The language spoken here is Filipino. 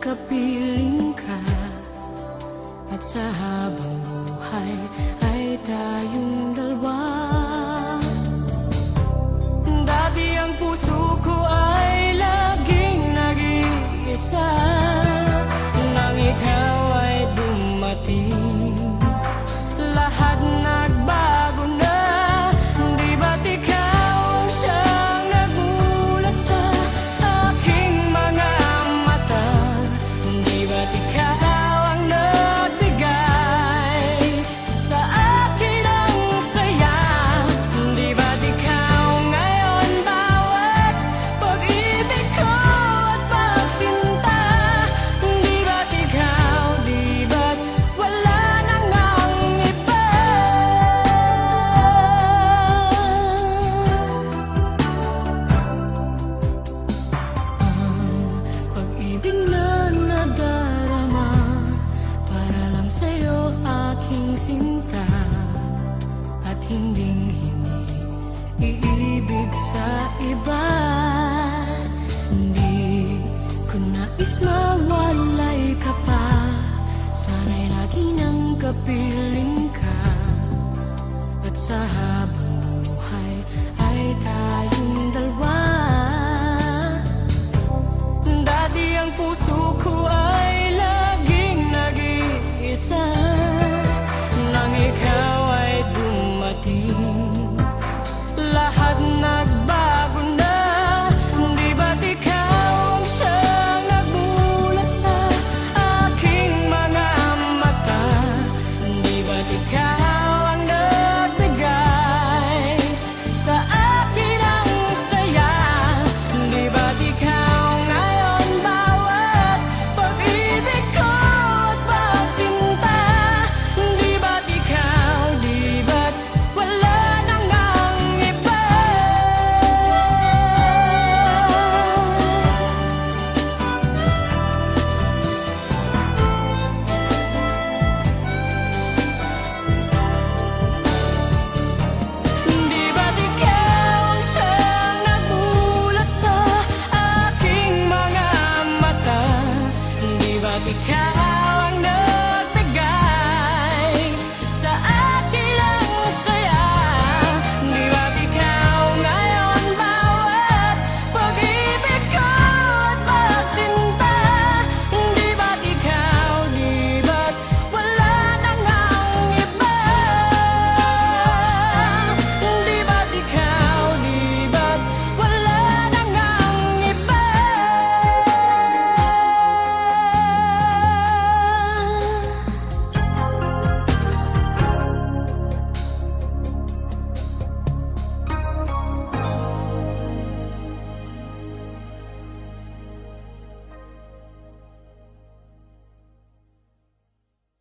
kapiling ka at sa habang buhay. sinta at hinding hindi iibig sa iba. Hindi ko nais mawalay ka pa. Sana'y lagi nang kapiling ka. At sa